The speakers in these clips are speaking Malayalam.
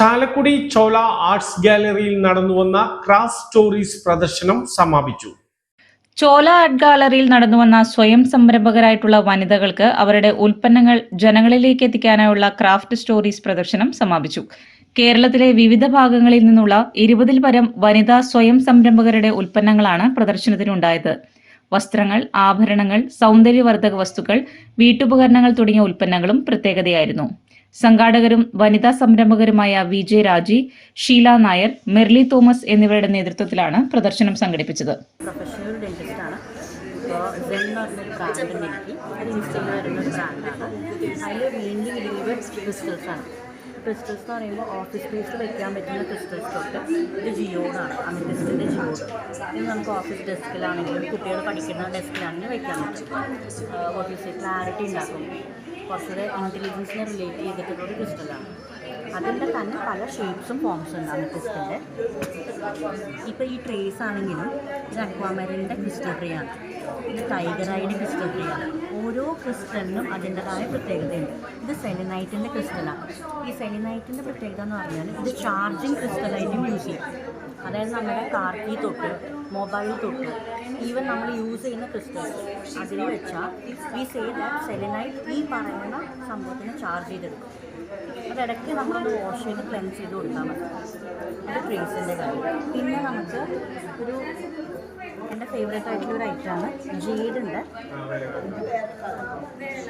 ചാലക്കുടി ചോല ആർട്സ് ഗാലറിയിൽ നടന്നുവന്ന ക്രാസ് സ്റ്റോറീസ് പ്രദർശനം സമാപിച്ചു. ചോല ആർട്ട് ഗാലറിയിൽ നടന്നുവന്ന സ്വയം സംരംഭകരായിട്ടുള്ള വനിതകൾക്ക് അവരുടെ ഉൽപ്പന്നങ്ങൾ ജനങ്ങളിലേക്ക് എത്തിക്കാനായുള്ള ക്രാഫ്റ്റ് സ്റ്റോറീസ് പ്രദർശനം സമാപിച്ചു. കേരളത്തിലെ വിവിധ ഭാഗങ്ങളിൽ നിന്നുള്ള ഇരുപതിൽ പരം വനിതാ സ്വയം സംരംഭകരുടെ ഉൽപ്പന്നങ്ങളാണ് പ്രദർശനത്തിനുണ്ടായത്. വസ്ത്രങ്ങൾ ആഭരണങ്ങൾ സൗന്ദര്യവർദ്ധക വസ്തുക്കൾ വീട്ടുപകരണങ്ങൾ തുടങ്ങിയ ഉൽപ്പന്നങ്ങളും പ്രത്യേകതയായിരുന്നു. സംഘാടകരും വനിതാ സംരംഭകരുമായ വി ജെ രാജി ഷീല നായർ മെർലി തോമസ് എന്നിവരുടെ നേതൃത്വത്തിലാണ് പ്രദർശനം സംഘടിപ്പിച്ചത്. ക്രിസ്റ്റൽസ് എന്ന് പറയുമ്പോൾ ഓഫീസ് സ്പേസിൽ വെക്കാൻ പറ്റുന്ന ക്രിസ്റ്റൽസ് തൊട്ട് ഇത് ജിയോഡാണ് അമിറ്റിസ്റ്റിന്റെ ജിയോഡ് ഇത് നമുക്ക് ഓഫീസ് ഡെസ്കിലാണെങ്കിലും കുട്ടികൾ പഠിക്കുന്ന ഡെസ്കിലാണെങ്കിലും വെക്കാൻ പറ്റും. ഓഫീസിൽ ക്ലാരിറ്റി ഉണ്ടാക്കും. കുറച്ചുകൂടെ ഇന്റലിജൻസിനെ റിലേറ്റ് ചെയ്തിട്ടുള്ള ഒരു ക്രിസ്റ്റലാണ്. അതിന്റെ തന്നെ പല ഷേപ്സും ഫോംസും ഉണ്ട് അമിറ്റിസ്റ്റിന്റെ ഇപ്പോൾ ഈ ട്രേസ് ആണെങ്കിലും ഇത് അക്വാമറിന്റെ ക്രിസ്റ്റൽ ഇത് ടൈഗറൈഡ് ക്രിസ്റ്റൽ ഓരോ ക്രിസ്റ്റലിനും അതിന്റെതായ പ്രത്യേകതയുണ്ട്. ഇത് സെലിനൈറ്റിന്റെ ക്രിസ്റ്റലാണ് ഈ സെലിനൈറ്റിന്റെ പ്രത്യേകത എന്ന് പറഞ്ഞാൽ ഇത് ചാർജിങ് ക്രിസ്റ്റലായിട്ടും യൂസ് ചെയ്യും. അതായത് നമ്മുടെ കാർ കീ തൊട്ട് മൊബൈൽ തൊട്ട് ഈവൻ നമ്മൾ യൂസ് ചെയ്യുന്ന ക്രിസ്റ്റൽസ് അതിൽ വെച്ചാൽ ഈ സേ ദാറ്റ് സെലിനൈറ്റ് ഈ പറയുന്ന സംഭവത്തിന് ചാർജ് ചെയ്തെടുക്കും. അതിടയ്ക്ക് നമ്മളത് വാഷ് ചെയ്ത് ക്ലെൻസ് ചെയ്ത് കൊടുത്താൽ മതി. അത് ട്രേസിന്റെ കാര്യം. പിന്നെ നമുക്ക് ഒരു എന്റെ ഫേവറേറ്റ് ആയിട്ടുള്ള ഒരു ഐറ്റമാണ് ജീഡിന്റെ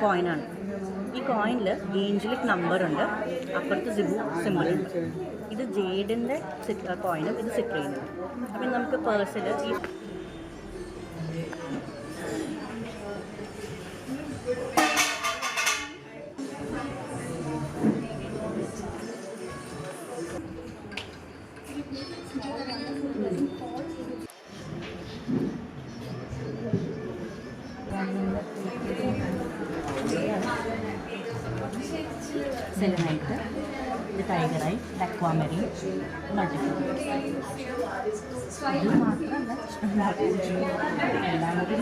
കോയിനാണ് ഈ കോയിനിൽ ഏഞ്ചലിക് നമ്പർ ഉണ്ട്. അപ്പുറത്ത് സിബു സിമ്പിൾ ഉണ്ട്. ഇത് ജേഡിന്റെ കോയിനും ഇത് സിട്രീനും അപ്പം നമുക്ക് പേഴ്സിൽ ഈ സെലനൈറ്റ് ഇത് ടൈഗറായി ഡക്വാമെറി മൾട്ടിപ്പിൾ ഇത് മാത്രമല്ല എല്ലാം കൂടി